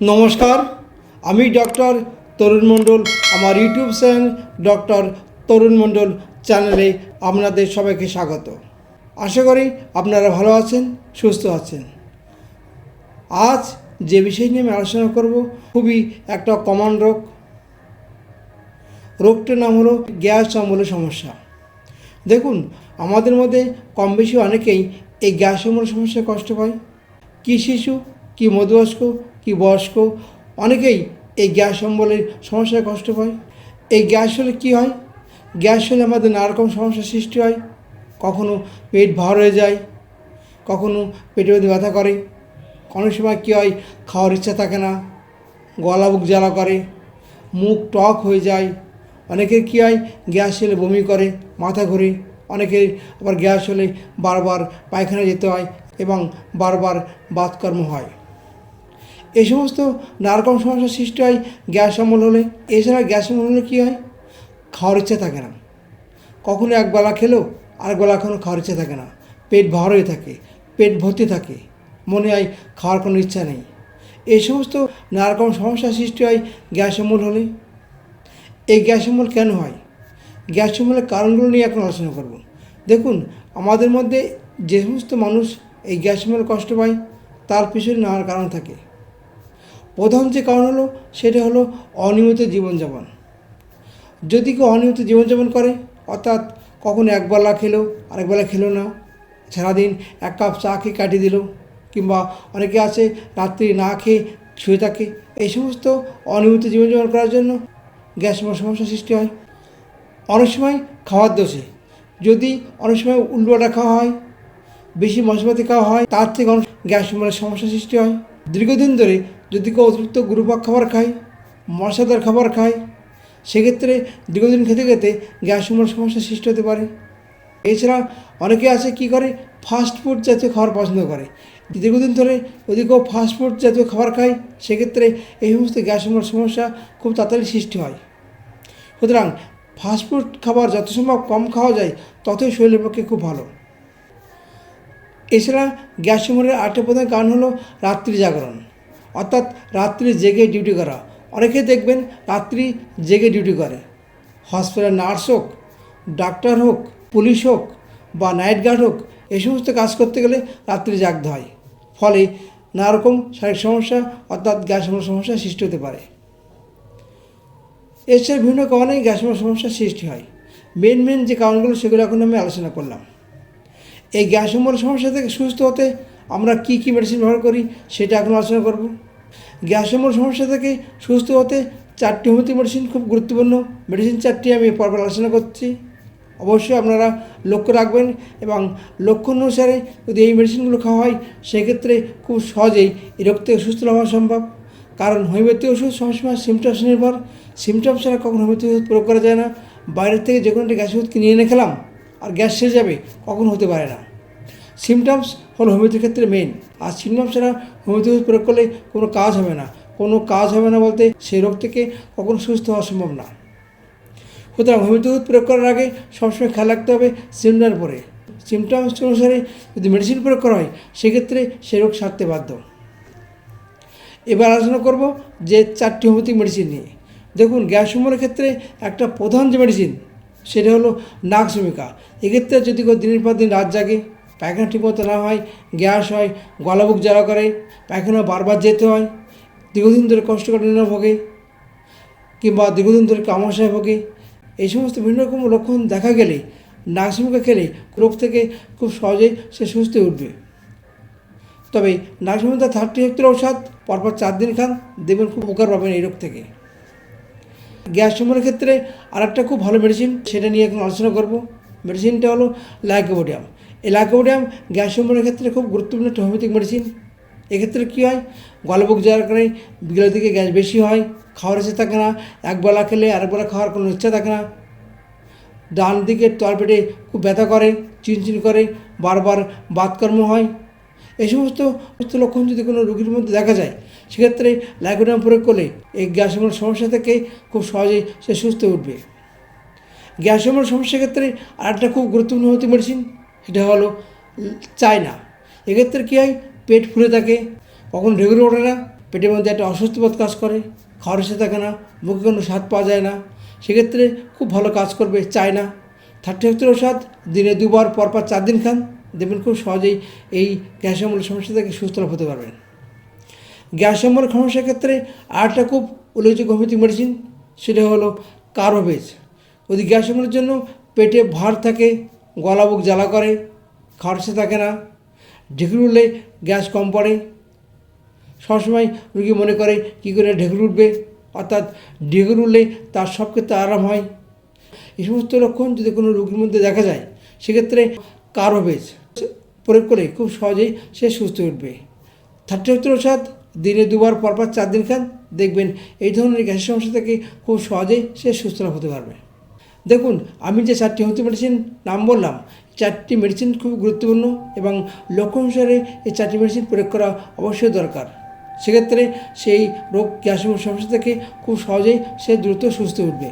নমস্কার, আমি ডক্টর তরুণ মণ্ডল। আমার YouTube channel doctor Tarun Mondal চ্যানেলে আপনাদের সবাইকে স্বাগত। আশা করি আপনারা ভালো আছেন, সুস্থ আছেন। আজ যে বিষয় নিয়ে আমি আলোচনা করব, খুবই একটা কমন রোগ। রোগটির নাম হলো গ্যাস অম্বলের সমস্যা। দেখুন, আমাদের মধ্যে কম বেশি অনেকেই এই গ্যাস অম্বলের সমস্যায় কষ্ট পায়। কি শিশু কি মধ্যবয়স্ক, কি বয়স্ক, অনেকেই এই গ্যাস অম্বলের সমস্যায় কষ্ট পায়। এই গ্যাস হলে কী হয়? গ্যাস হলে আমাদের নানা রকম সমস্যার সৃষ্টি হয়। কখনো পেট ভার হয়ে যায়, কখনো পেটের মধ্যে ব্যথা করে। অনেক সময় কী হয়? খাওয়ার ইচ্ছা থাকে না, গলা বুক জ্বালা করে, মুখ টক হয়ে যায়। অনেকের কী হয়? গ্যাস হলে বমি করে, মাথা ঘুরে। অনেকের আবার গ্যাস হলে বারবার পায়খানা যেতে হয় এবং বারবার বাতকর্ম হয়। এই সমস্ত নানারকম সমস্যার সৃষ্টি হয় গ্যাস অম্বল হলে। এছাড়া গ্যাস অম্বল হলে কী হয়? খাওয়ার ইচ্ছা থাকে না। কখনো এক বেলা খেলেও আর বেলা কখনো খাওয়ার ইচ্ছা থাকে না। পেট ভার হয়ে থাকে, পেট ভর্তি থাকে, মনে হয় খাওয়ার কোনো ইচ্ছা নেই। এই সমস্ত নানারকম সমস্যার সৃষ্টি হয় গ্যাস অম্বল হলে। এই গ্যাস অম্বল কেন হয়? গ্যাস অম্বলের কারণগুলো নিয়ে এখন আলোচনা করব। দেখুন, আমাদের মধ্যে যে সমস্ত মানুষ এই গ্যাস অম্বল কষ্ট পায়, তার পিছনে নানার কারণ থাকে। প্রধান যে কারণ হলো, সেটা হলো অনিয়মিত জীবনযাপন। যদি কেউ অনিয়মিত জীবনযাপন করে, অর্থাৎ কখনো একবেলা খেলো আরেকবেলা খেলো না, সারাদিন এক কাপ চা খেয়ে কাটিয়ে দিল, কিংবা অনেকে আছে রাত্রি না খেয়ে শুয়ে থাকে, এই সমস্ত অনিয়মিত জীবনযাপন করার জন্য গ্যাস সমস্যার সৃষ্টি হয়। অনেক সময় খাওয়ার দোষে। যদি অনেক সময় উল্টোটা খাওয়া হয়, বেশি মশলাপাতি খাওয়া হয়, তার থেকে অনেক গ্যাস সমস্যার সৃষ্টি হয়। দীর্ঘদিন ধরে যদি কেউ অতিরিক্ত গুরুপাক খাবার খায় মশলাদার খাবার খায়, সেক্ষেত্রে দীর্ঘদিন খেতে খেতে গ্যাস অম্বলের সমস্যা সৃষ্টি হতে পারে। এছাড়া অনেকে আছে কি করে? ফাস্ট ফুড জাতীয় খাবার পছন্দ করে। দীর্ঘদিন ধরে যদি কেউ ফাস্ট ফুড জাতীয় খাবার খায়, সেক্ষেত্রে এই সমস্ত গ্যাস অম্বলের সমস্যা খুব তাড়াতাড়ি সৃষ্টি হয়। সুতরাং ফাস্টফুড খাবার যত সম্ভব কম খাওয়া যায়, ততই শরীরের পক্ষে খুব ভালো। এছাড়া গ্যাস অম্বলের আরেকটা প্রধান কারণ হলো রাত্রি জাগরণ। অর্থাৎ রাত্রি জেগে ডিউটি করা। অনেকে দেখবেন রাত্রি জেগে ডিউটি করে। হসপিটাল নার্স হোক ডাক্তার হোক পুলিশ হোক বা নাইট গার্ড হোক, এই সমস্ত কাজ করতে গেলে রাত্রি জাগতে হয়। ফলে নানা রকম শারীরিক সমস্যা অর্থাৎ গ্যাস সমস্যা সৃষ্টি হতে পারে। এছাড়া বিভিন্ন কারণেই গ্যাস সমস্যার সৃষ্টি হয়। মেন মেন যে কারণগুলো সেগুলো এখন আমি আলোচনা করলাম। এই গ্যাস সমস্যা থেকে সুস্থ হতে আমরা কি কি মেডিসিন ব্যবহার করি সেটা এখন আলোচনা করব। গ্যাস অম্বল সমস্যা থেকে, সুস্থ হতে চারটি হোমিওপ্যাথি মেডিসিন খুব গুরুত্বপূর্ণ। মেডিসিন চারটি আমি পরপর আলোচনা করছি। অবশ্যই আপনারা লক্ষ্য রাখবেন এবং লক্ষ্য অনুসারে যদি এই মেডিসিনগুলো খাওয়া হয়, সেক্ষেত্রে খুব সহজেই এই রোগ থেকে সুস্থ হওয়া সম্ভব। কারণ হোমিওপ্যাথি ওষুধ সবসময় সিমটমস নির্ভর সিমটমস ছাড়া কখনো হোমিওপ্যাথি ওষুধ প্রয়োগ করা যায় না। বাইরের থেকে যে কোনো একটা গ্যাস ওষুধ কিনে এনে খেলাম, আর গ্যাস সেরে যাবে, কখনো হতে পারে না। সিমটমস হলো হোমিওপ্যাথির ক্ষেত্রে মেইন আর সিমটমস ছাড়া হোমিওপ্যাথি প্রয়োগ করলে কোনো কাজ হবে না। কোনো কাজ হবে না বলতে সেই রোগ থেকে কখনো সুস্থ হওয়া সম্ভব না। সুতরাং হোমিওপ্যাথি প্রয়োগ করার আগে সবসময় খেয়াল রাখতে হবে সিমটার পরে সিমটমস অনুসারে যদি মেডিসিন প্রয়োগ করা হয়, সেক্ষেত্রে সে রোগ সারতে বাধ্য। এবার আলোচনা করব যে চারটি হোমিওপ্যাথিক মেডিসিন নিয়ে। দেখুন গ্যাস অম্বলের ক্ষেত্রে একটা প্রধান যে মেডিসিন সেটা হলো নাক ভূমিকা এক্ষেত্রে যদি কেউ দিনের পর দিন রাত জাগে পায়খানা ঠিকমতো না হয়, গ্যাস হয়, গলা বুক জ্বালা করে, পায়খানা বারবার যেতে হয়, দীর্ঘদিন ধরে কষ্ট করে ভোগে, কিংবা দীর্ঘদিন ধরে কামাশায় ভোগে। এই সমস্ত বিভিন্ন রকম লক্ষণ দেখা গেলে নাকসিমুখে খেলে রোগ থেকে খুব সহজেই সে সুস্থ উঠবে। তবে নাকসিমুখা থার্টি হেক্টর ঔষধ, পরপর চার দিন খান, দেখবেন খুব উপকার পাবেন এই রোগ থেকে। গ্যাস অম্বলের ক্ষেত্রে আরেকটা খুব ভালো মেডিসিন সেটা নিয়ে এখন আলোচনা করব। মেডিসিনটা হলো লাইকোবোডিয়াম এই লাইকোবোডিয়াম গ্যাস অম্বলের ক্ষেত্রে খুব গুরুত্বপূর্ণ একটা হোমিওপ্যাথিক মেডিসিন এক্ষেত্রে কী হয়? গলবুক যাওয়ার কারণে বিকেলের দিকে গ্যাস বেশি হয়, খাওয়ার ইচ্ছে থাকে না একবেলা খেলে আরেকবেলা খাওয়ার কোনো ইচ্ছা থাকে না। ডান দিকের তলপেটে খুব ব্যথা করে, চিনচিন করে, বারবার বাতকর্ম হয়। এই সমস্ত লক্ষণ যদি কোনো রোগীর মধ্যে দেখা যায়, সেক্ষেত্রে লাইকোডাম প্রয়োগ করলে এই গ্যাস অম্বলের সমস্যা থেকে খুব সহজেই সে সুস্থ উঠবে। গ্যাস অম্বলের সমস্যার ক্ষেত্রে আরেকটা খুব গুরুত্বপূর্ণ হতে মেডিসিন সেটা হলো চায় না এক্ষেত্রে কী হয়? পেট ফুলে থাকে, কখনো রেগুলার ওঠে না, পেটের মধ্যে একটা অস্বস্তিবোধ কাজ করে, খাওয়ার ইচ্ছে থাকে না, মুখে কোনো স্বাদ পাওয়া যায় না। সেক্ষেত্রে খুব ভালো কাজ করবে চায় না থার্টি ফিফটির ওষুধ দিনে দুবার পরপর চার দিন খান। দেখবেন খুব সহজেই এই গ্যাস অম্বলের সমস্যা থেকে সুস্থ হতে পারবেন। গ্যাস অম্বলের সমস্যার ক্ষেত্রে আরেকটা খুব উল্লেখযোগ্য হোমিওপ্যাথিক মেডিসিন সেটা হলো কার্বোভেজ যদি গ্যাস অম্বলের জন্য পেটে ভার থাকে গলা বুক জ্বালা করে ইচ্ছে থাকে না, ঢেকুর উঠলে গ্যাস কম পড়ে। সবসময় রুগী মনে করে কী করে ঢেকুর উঠবে, অর্থাৎ ঢেকুর উঠলে তার সব ক্ষেত্রে আরাম হয়। এই সমস্ত লক্ষণ যদি কোনো রুগীর মধ্যে দেখা যায়, সেক্ষেত্রে কার্বোভেজ প্রয়োগ করে খুব সহজেই সে সুস্থ উঠবে। থার্টি সত্তর ওষুধ দিনে দুবার, পরপর চার দিন খান, দেখবেন এই ধরনের গ্যাসের সমস্যা থেকে খুব সহজেই সে সুস্থ হতে পারবে। দেখুন আমি যে চারটি হোমিওপ্যাথি মেডিসিন নাম বললাম চারটি মেডিসিন খুব গুরুত্বপূর্ণ এবং লক্ষ্য অনুসারে এই চারটি মেডিসিন প্রয়োগ করা অবশ্যই দরকার। সেক্ষেত্রে সেই রোগ গ্যাস সমস্যা থেকে খুব সহজেই সে দ্রুত সুস্থ উঠবে।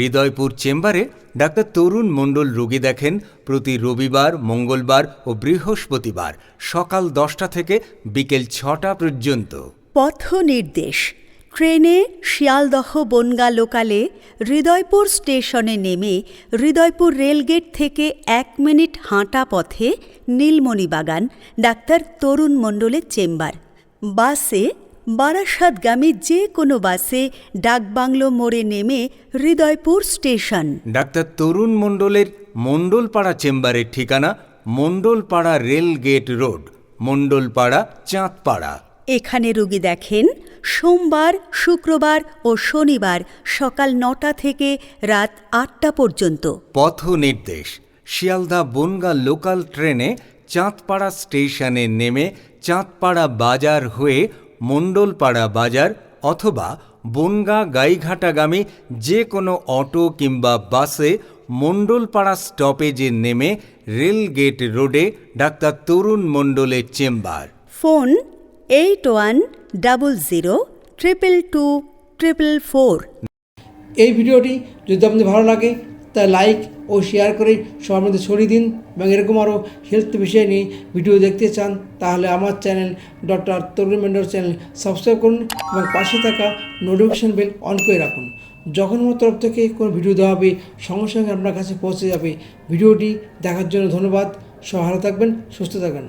হৃদয়পুর চেম্বারে ডাক্তার তরুণ মণ্ডল রোগী দেখেন প্রতি রবিবার মঙ্গলবার ও বৃহস্পতিবার সকাল দশটা থেকে বিকেল ছটা পর্যন্ত। পথ নির্দেশ ট্রেনে শিয়ালদহ বনগা লোকালে হৃদয়পুর স্টেশনে নেমে হৃদয়পুর রেলগেট থেকে এক মিনিট হাঁটা পথে নীলমণিবাগান ডাক্তার তরুণ মণ্ডলের চেম্বার। বাসে বারাসাতগামী যে কোনো বাসে ডাকবাংলো মোড়ে নেমে হৃদয়পুর স্টেশন। ডাক্তার তরুণ মণ্ডলের মণ্ডলপাড়া চেম্বারের ঠিকানা Mondalpara rail gate road Mondalpara Chandpara. এখানে রুগী দেখেন সোমবার শুক্রবার ও শনিবার সকাল নটা থেকে রাত আটটা পর্যন্ত। পথ নির্দেশ। শিয়ালদা বনগা লোকাল ট্রেনে চাঁদপাড়া স্টেশনে নেমে চাঁদপাড়া বাজার হয়ে মণ্ডলপাড়া বাজার অথবা বনগা গাইঘাটাগামী যে কোনো অটো কিংবা বাসে মণ্ডলপাড়া স্টপেজে নেমে রেলগেট রোডে ডাক্তার তরুণ মণ্ডলের chamber. Phone eight one double zero triple two triple four এই ভিডিওটি যদি আপনাদের ভালো লাগে তা লাইক ও শেয়ার করে সবার মধ্যে ছড়িয়ে দিন এবং এরকম আরও হেলথ বিষয় নিয়ে ভিডিও দেখতে চান, তাহলে আমার channel doctor Tarun Mondal channel subscribe করুন এবং পাশে থাকা নোটিফিকেশান বেল অন করে রাখুন। যখন আমার তরফ থেকে কোনো ভিডিও দেওয়া হবে, সঙ্গে সঙ্গে আপনার কাছে পৌঁছে যাবে। ভিডিওটি দেখার জন্য ধন্যবাদ। সব ভালো থাকবেন, সুস্থ থাকবেন।